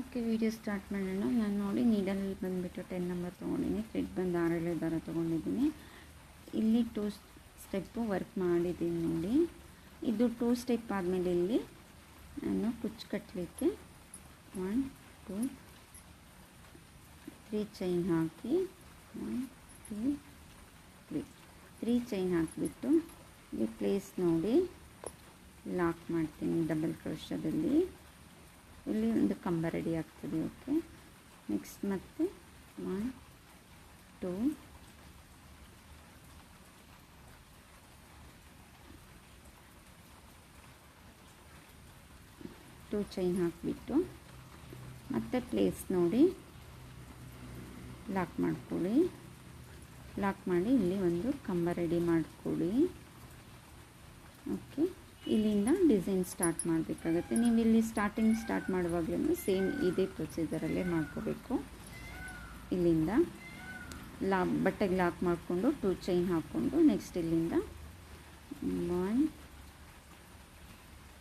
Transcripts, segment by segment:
Okay video start ಮಾಡೋಣ. ನಾನು ನೋಡಿ ನೀಡಲ್ ಬಂದುಬಿಟ್ಟು ಟೆನ್ ನಂಬರ್ ತೊಗೊಂಡಿದ್ದೀನಿ ಥ್ರೆಡ್ ಬಂದು ಆರಳೆ ದಾರ ತೊಗೊಂಡಿದ್ದೀನಿ ಇಲ್ಲಿ ಟೂ ಸ್ಟೆಪ್ಪು ವರ್ಕ್ ಮಾಡಿದ್ದೀನಿ ನೋಡಿ. ಇದು ಟೂ ಸ್ಟೆಪ್ ಆದಮೇಲೆ ಇಲ್ಲಿ ನಾನು ಕುಚ್ಚು ಕಟ್ಟಲಿಕ್ಕೆ ಒನ್ ಟೂ ತ್ರೀ ಚೈನ್ ಹಾಕಿ one two three three chain ಹಾಕಿಬಿಟ್ಟು ಇಲ್ಲಿ ಪ್ಲೇಸ್ ನೋಡಿ ಲಾಕ್ ಮಾಡ್ತೀನಿ ಡಬಲ್ ಕ್ರೋಶದಲ್ಲಿ ಇಲ್ಲಿ ಒಂದು ಕಂಬ ರೆಡಿ ಆಗ್ತದೆ ಓಕೆ ನೆಕ್ಸ್ಟ್ ಮತ್ತೆ ಒನ್ ಟೂ ಟೂ ಚೈನ್ ಹಾಕಿಬಿಟ್ಟು ಮತ್ತೆ ಪ್ಲೇಸ್ ನೋಡಿ ಲಾಕ್ ಮಾಡ್ಕೊಳ್ಳಿ. ಲಾಕ್ ಮಾಡಿ ಇಲ್ಲಿ ಒಂದು ಕಂಬ ರೆಡಿ ಮಾಡ್ಕೊಳ್ಳಿ. ಓಕೆ ಇಲ್ಲಿಂದ ಡಿಸೈನ್ ಸ್ಟಾರ್ಟ್ ಮಾಡಬೇಕಾಗತ್ತೆ. ನೀವು ಇಲ್ಲಿ ಸ್ಟಾರ್ಟಿಂಗ್ ಸ್ಟಾರ್ಟ್ ಮಾಡುವಾಗಲೂ ಸೇಮ್ ಇದೇ ಪ್ರೊಸೀಜರಲ್ಲೇ ಮಾಡ್ಕೋಬೇಕು. ಇಲ್ಲಿಂದ ಲಾ ಬಟ್ಟೆಗೆ ಲಾಕ್ ಮಾಡಿಕೊಂಡು ಟೂ ಚೈನ್ ಹಾಕ್ಕೊಂಡು ನೆಕ್ಸ್ಟ್ ಇಲ್ಲಿಂದ ಒನ್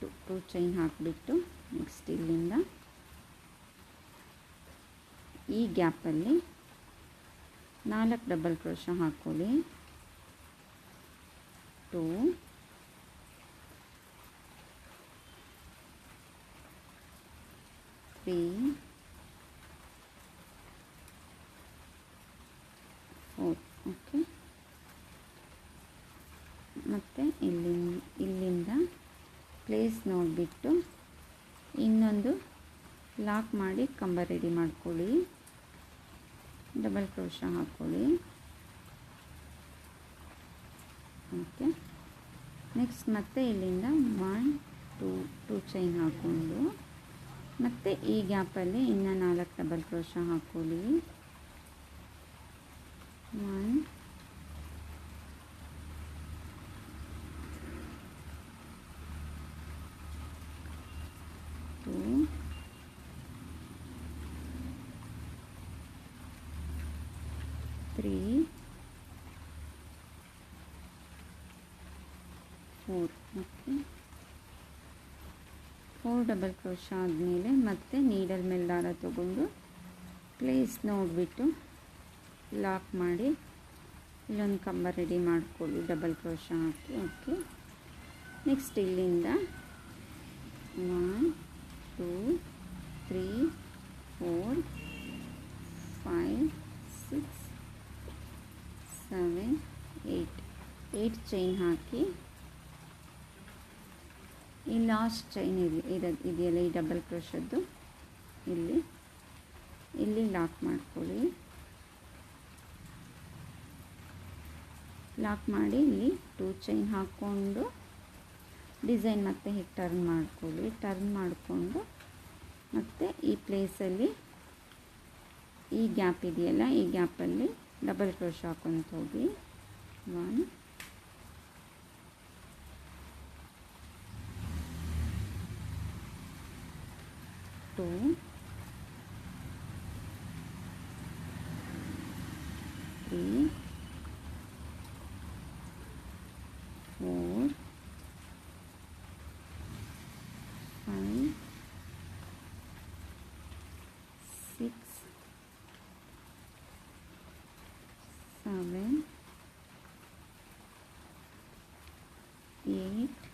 ಟು ಟೂ ಚೈನ್ ಹಾಕಿಬಿಟ್ಟು ನೆಕ್ಸ್ಟ್ ಇಲ್ಲಿಂದ ಈ ಗ್ಯಾಪಲ್ಲಿ ನಾಲ್ಕು ಡಬಲ್ ಕ್ರೋಶ ಹಾಕ್ಕೊಳ್ಳಿ ಟೂ ಫೋರ್ ಓಕೆ ಮತ್ತು ಇಲ್ಲಿ ಇಲ್ಲಿಂದ ಪ್ಲೇಸ್ ನೋಡಿಬಿಟ್ಟು ಇನ್ನೊಂದು ಲಾಕ್ ಮಾಡಿ ಕಂಬ ರೆಡಿ ಮಾಡ್ಕೊಳ್ಳಿ. ಡಬಲ್ ಕ್ರೋಶ ಹಾಕ್ಕೊಳ್ಳಿ ಓಕೆ ನೆಕ್ಸ್ಟ್ ಮತ್ತೆ ಇಲ್ಲಿಂದ ಒನ್ ಟೂ ಟೂ ಚೈನ್ ಹಾಕ್ಕೊಂಡು ಮತ್ತು ಈ ಗ್ಯಾಪಲ್ಲಿ ಇನ್ನು ನಾಲ್ಕು ಡಬಲ್ ಕ್ರೋಶ ಹಾಕೊಳ್ಳಿ. One two three four okay four double crochet ಆದಮೇಲೆ ಮತ್ತೆ ನೀಡಲ್ ಮೇಲೆ ದಾರ ತಗೊಂಡು ಪ್ಲೇಸ್ ನೋಡಿಬಿಟ್ಟು ಲಾಕ್ ಮಾಡಿ ಇಲ್ಲೊಂದು ಕಂಬ ರೆಡಿ ಮಾಡಿಕೊಳ್ಳಿ ಡಬಲ್ ಕ್ರೋಶ ಹಾಕಿ ಓಕೆ ನೆಕ್ಸ್ಟ್ ಇಲ್ಲಿಂದ one two three four five six seven eight eight chain ಹಾಕಿ ಈ ಲಾಸ್ಟ್ ಚೈನ್ ಇದೆ ಇರೋದು ಇದೆಯಲ್ಲ, ಈ ಡಬಲ್ ಕ್ರೋಶದ್ದು ಇಲ್ಲಿ ಇಲ್ಲಿ ಲಾಕ್ ಮಾಡ್ಕೊಳ್ಳಿ. ಲಾಕ್ ಮಾಡಿ ಇಲ್ಲಿ ಟೂ ಚೈನ್ ಹಾಕ್ಕೊಂಡು ಡಿಸೈನ್ ಮತ್ತೆ ಹೀಗೆ ಟರ್ನ್ ಮಾಡ್ಕೊಳ್ಳಿ. ಟರ್ನ್ ಮಾಡಿಕೊಂಡು ಮತ್ತು ಈ ಪ್ಲೇಸಲ್ಲಿ ಈ ಗ್ಯಾಪ್ ಇದೆಯಲ್ಲ, ಈ ಗ್ಯಾಪಲ್ಲಿ ಡಬಲ್ ಕ್ರೋಶ್ ಹಾಕ್ಕೊಂತ ಹೋಗಿ. ಒನ್ 2 3 4 5 6 7 8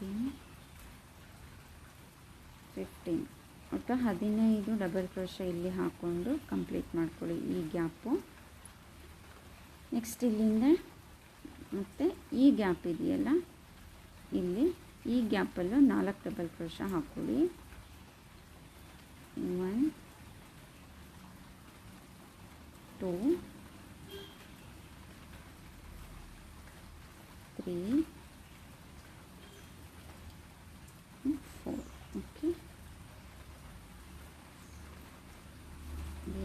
ಫೋರ್ಟೀನ್ ಫಿಫ್ಟೀನ್ ಒಟ್ಟು ಹದಿನೈದು ಡಬಲ್ ಕ್ರೋಶ ಇಲ್ಲಿ ಹಾಕ್ಕೊಂಡು ಕಂಪ್ಲೀಟ್ ಮಾಡ್ಕೊಳ್ಳಿ ಈ ಗ್ಯಾಪು ನೆಕ್ಸ್ಟ್ ಇಲ್ಲಿಂದ ಮತ್ತು ಈ ಗ್ಯಾಪ್ ಇದೆಯಲ್ಲ? ಇಲ್ಲಿ ಈ ಗ್ಯಾಪಲ್ಲೂ ನಾಲ್ಕು ಡಬಲ್ ಕ್ರೋಶ ಹಾಕ್ಕೊಳ್ಳಿ. One two three four okay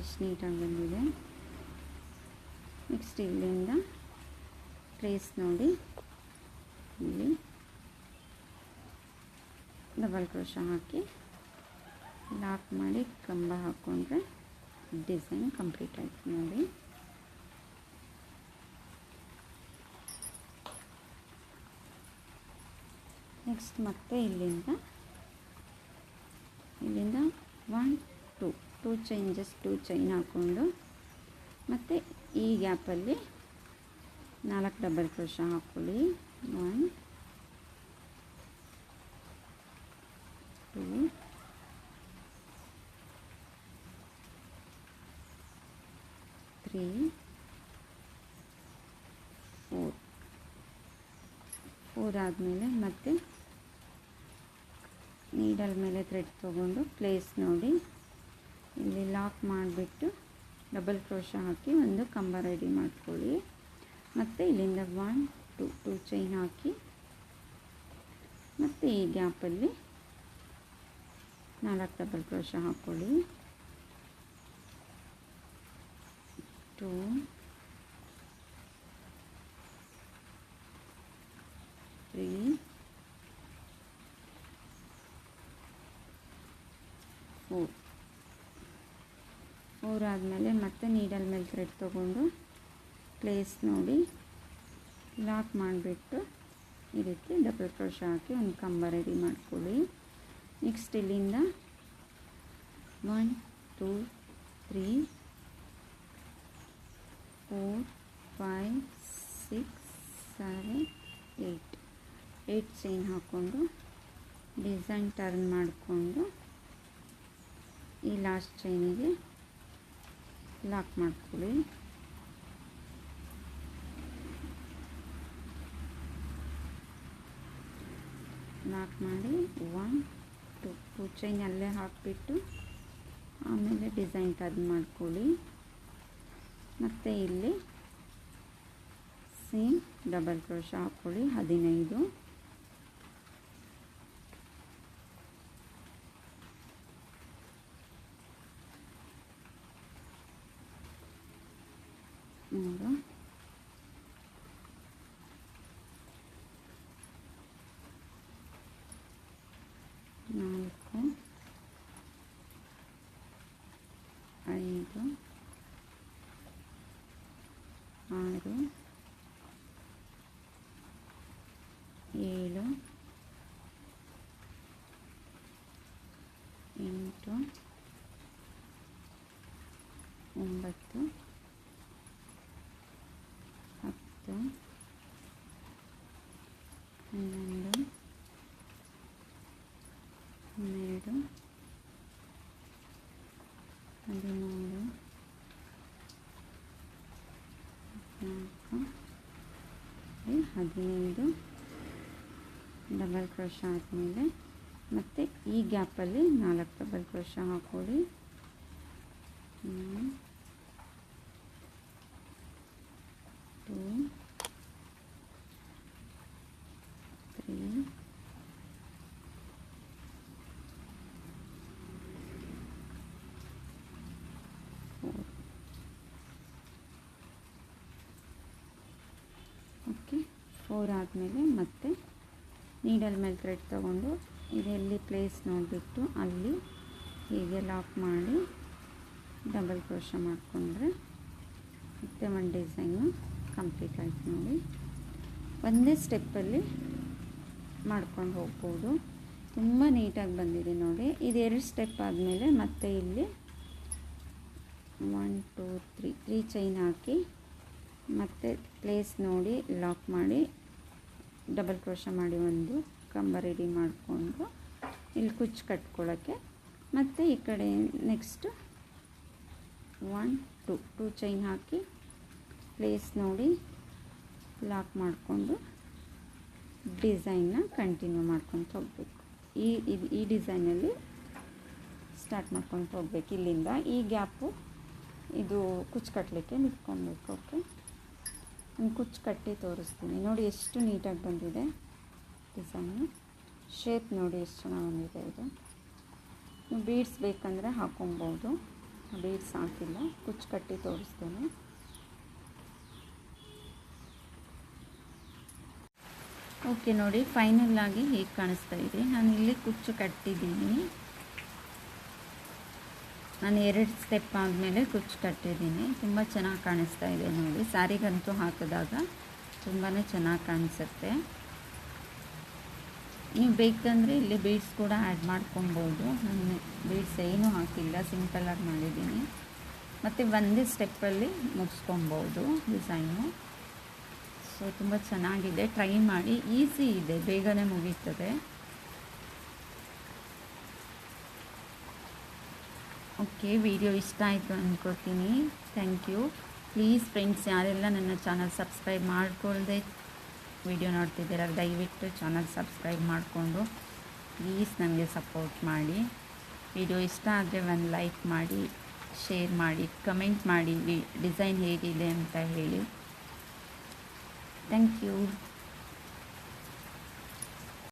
ಎಷ್ಟು ನೀಟಾಗಿ ಬಂದಿದೆ. ನೆಕ್ಸ್ಟ್ ಇಲ್ಲಿಂದ ಪ್ಲೇಸ್ ನೋಡಿ. ಇಲ್ಲಿ ಡಬಲ್ ಕ್ರೋಶ ಹಾಕಿ ಲಾಕ್ ಮಾಡಿ ಕಂಬ ಹಾಕ್ಕೊಂಡ್ರೆ ಡಿಸೈನ್ ಕಂಪ್ಲೀಟ್ ಆಯ್ತು ನೋಡಿ. ನೆಕ್ಸ್ಟ್ ಮತ್ತೆ ಇಲ್ಲಿಂದ ಇಲ್ಲಿಂದ one two two chain just two chain ಹಾಕ್ಕೊಂಡು ಮತ್ತು ಈ ಗ್ಯಾಪಲ್ಲಿ ನಾಲ್ಕು ಡಬಲ್ ಕ್ರೋಶ ಹಾಕ್ಕೊಳ್ಳಿ one two three four four ಆದಮೇಲೆ ಮತ್ತೆ ನೀಡಲ್ ಮೇಲೆ ಥ್ರೆಡ್ ತೊಗೊಂಡು ಪ್ಲೇಸ್ ನೋಡಿ. ಇಲ್ಲಿ ಲಾಕ್ ಮಾಡಿಬಿಟ್ಟು ಡಬಲ್ ಕ್ರೋಶ ಹಾಕಿ ಒಂದು ಕಂಬ ರೆಡಿ ಮಾಡ್ಕೊಳ್ಳಿ. ಮತ್ತು ಇಲ್ಲಿಂದ ಒನ್ ಟು ಟೂ ಚೈನ್ ಹಾಕಿ ಮತ್ತು ಈ ಗ್ಯಾಪಲ್ಲಿ ನಾಲ್ಕು ಡಬಲ್ ಕ್ರೋಶ ಹಾಕ್ಕೊಳ್ಳಿ ಟೂ ತ್ರೀ ಫೋರ್ ಫೋರ್ ಆದಮೇಲೆ ಮತ್ತೆ ನೀಡಲ್ ಮೇಲೆ ಥ್ರೆಡ್ ತೊಗೊಂಡು ಪ್ಲೇಸ್ ನೋಡಿ ಲಾಕ್ ಮಾಡಿಬಿಟ್ಟು ರೀತಿ ಡಬಲ್ ಕ್ರೋಶ ಹಾಕಿ ಒಂದು ಕಂಬ ರೆಡಿ ಮಾಡ್ಕೊಳ್ಳಿ. ನೆಕ್ಸ್ಟ್ ಇಲ್ಲಿಂದ one two three four five six seven eight eight chain ಹಾಕ್ಕೊಂಡು ಡಿಸೈನ್ ಟರ್ನ್ ಮಾಡಿಕೊಂಡು ಈ ಲಾಸ್ಟ್ ಚೈನಿಗೆ ಲಾಕ್ ಮಾಡ್ಕೊಳ್ಳಿ. ಲಾಕ್ ಮಾಡಿ. ಒನ್, ಟು, ಟೂ ಚೈನ್ ಅಲ್ಲೇ ಹಾಕಿಬಿಟ್ಟು ಆಮೇಲೆ ಡಿಸೈನ್ ಟರ್ನ್ ಮಾಡ್ಕೊಳ್ಳಿ. ಮತ್ತು ಇಲ್ಲಿ ಸೇಮ್ ಡಬಲ್ ಕ್ರೋಶ ಹಾಕ್ಕೊಳ್ಳಿ, ಹದಿನೈದು. ನಾಲ್ಕು ಐದು ಆರು ಏಳು ಎಂಟು ಒಂಬತ್ತು ಹದಿನೈದು ಡಬಲ್ ಕ್ರೋಶ ಆದಮೇಲೆ ಮತ್ತು ಈ ಗ್ಯಾಪಲ್ಲಿ ನಾಲ್ಕು ಡಬಲ್ ಕ್ರೋಶ ಹಾಕೊಳ್ಳಿ two three four okay four ಆದಮೇಲೆ ಮತ್ತೆ ನೀಡಲ್ ಮೇಲೆ ಥ್ರೆಡ್ ತೊಗೊಂಡು ಇದೆಲ್ಲಿ ಪ್ಲೇಸ್ ನೋಡಿಬಿಟ್ಟು ಅಲ್ಲಿ ಹೀಗೆ ಲಾಕ್ ಮಾಡಿ ಡಬಲ್ ಕ್ರೋಶ ಮಾಡಿಕೊಂಡ್ರೆ ಮತ್ತೆ ಒಂದು ಡಿಸೈನು ಕಂಪ್ಲೀಟ್ ಆಯ್ತು ನೋಡಿ. ಒಂದೇ ಸ್ಟೆಪ್ಪಲ್ಲಿ ಮಾಡ್ಕೊಂಡು ಹೋಗ್ಬೋದು. ತುಂಬ ನೀಟಾಗಿ ಬಂದಿದೆ ನೋಡಿ. ಇದು ಎರಡು ಸ್ಟೆಪ್ ಆದಮೇಲೆ ಮತ್ತೆ ಇಲ್ಲಿ one two three three chain ಹಾಕಿ ಮತ್ತೆ ಪ್ಲೇಸ್ ನೋಡಿ ಲಾಕ್ ಮಾಡಿ ಡಬಲ್ ಕ್ರೋಶ ಮಾಡಿ ಒಂದು ಕಂಬ ರೆಡಿ ಮಾಡಿಕೊಂಡು ಇಲ್ಲಿ ಕುಚ್ಚು ಕಟ್ಕೊಳ್ಳೋಕ್ಕೆ ಮತ್ತು ಈ ಕಡೆ next one two two chain ಹಾಕಿ ಪ್ಲೇಸ್ ನೋಡಿ ಲಾಕ್ ಮಾಡಿಕೊಂಡು ಡಿಸೈನ್ನ ಕಂಟಿನ್ಯೂ ಮಾಡ್ಕೊತ ಹೋಗ್ಬೇಕು. ಈ ಇದು ಈ ಡಿಸೈನಲ್ಲಿ ಸ್ಟಾರ್ಟ್ ಮಾಡ್ಕೊತ ಹೋಗ್ಬೇಕು ಇಲ್ಲಿಂದ. ಈ ಗ್ಯಾಪು ಇದು ಕುಚ್ಚು ಕಟ್ಟಲಿಕ್ಕೆ ಬಿಟ್ಕೊಬೇಕು ಓಕೆ ನಾನು ಕುಚ್ಚು ಕಟ್ಟಿ ತೋರಿಸ್ತೀನಿ. ನೋಡಿ ಎಷ್ಟು ನೀಟಾಗಿ ಬಂದಿದೆ ಡಿಸೈನು. ಶೇಪ್ ನೋಡಿ ಎಷ್ಟು ಚೆನ್ನಾಗಿ ಬಂದಿದೆ ಇದು ಬೀಡ್ಸ್ ಬೇಕಂದರೆ ಹಾಕೊಬೋದು. ಬೀಡ್ಸ್ ಹಾಕಿಲ್ಲ. ಕುಚ್ಚು ಕಟ್ಟಿ ತೋರಿಸ್ತೇನೆ. ಓಕೆ ನೋಡಿ ಫೈನಲ್ ಆಗಿ ಹೇಗೆ ಕಾಣಿಸ್ತಾ ಇದೆ. ನಾನು ಇಲ್ಲಿ ಕುಚ್ಚು ಕಟ್ಟಿದ್ದೀನಿ. ನಾನು ಎರಡು ಸ್ಟೆಪ್ ಆದಮೇಲೆ ಕುಚ್ಚು ಕಟ್ಟಿದ್ದೀನಿ ತುಂಬ ಚೆನ್ನಾಗಿ ಕಾಣಿಸ್ತಾ ಇದೆ ನೋಡಿ. ಸ್ಯಾರಿಗಂತೂ ಹಾಕಿದಾಗ ತುಂಬಾ ಚೆನ್ನಾಗಿ ಕಾಣಿಸುತ್ತೆ. ನೀವು ಬೇಕಂದರೆ ಇಲ್ಲಿ ಬೀಡ್ಸ್ ಕೂಡ ಆ್ಯಡ್ ಮಾಡ್ಕೊಬೋದು. ನಾನು ಬೀಡ್ಸ್ ಏನೂ ಹಾಕಿಲ್ಲ ಸಿಂಪಲ್ಲಾಗಿ ಮಾಡಿದ್ದೀನಿ. ಮತ್ತು ಒಂದೇ ಸ್ಟೆಪ್ಪಲ್ಲಿ ಮುಗಿಸ್ಕೊಬೋದು ಡಿಸೈನು ಸೊ ತುಂಬ ಚೆನ್ನಾಗಿದೆ. ಟ್ರೈ ಮಾಡಿ. ಈಸಿ ಇದೆ. ಬೇಗನೆ ಮುಗೀತದೆ. ಓಕೆ ವಿಡಿಯೋ ಇಷ್ಟ ಆಯಿತು ಅಂದ್ಕೋತೀನಿ ಥ್ಯಾಂಕ್ ಯು ಪ್ಲೀಸ್ ಫ್ರೆಂಡ್ಸ್ ಯಾರೆಲ್ಲ ನನ್ನ ಚಾನಲ್ ಸಬ್ಸ್ಕ್ರೈಬ್ ಮಾಡ್ಕೊಳ್ದೆ ವಿಡಿಯೋ ನೋಡ್ತಿದ್ದೀರ, ದಯವಿಟ್ಟು ಚಾನಲ್ ಸಬ್ಸ್ಕ್ರೈಬ್ ಮಾಡಿಕೊಂಡು ಪ್ಲೀಸ್ ನನಗೆ ಸಪೋರ್ಟ್ ಮಾಡಿ. ವಿಡಿಯೋ ಇಷ್ಟ ಆದರೆ ಒಂದು ಲೈಕ್ ಮಾಡಿ ಶೇರ್ ಮಾಡಿ ಕಮೆಂಟ್ ಮಾಡಿ ಡಿಸೈನ್ ಹೇಗಿದೆ ಅಂತ ಹೇಳಿ. Thank you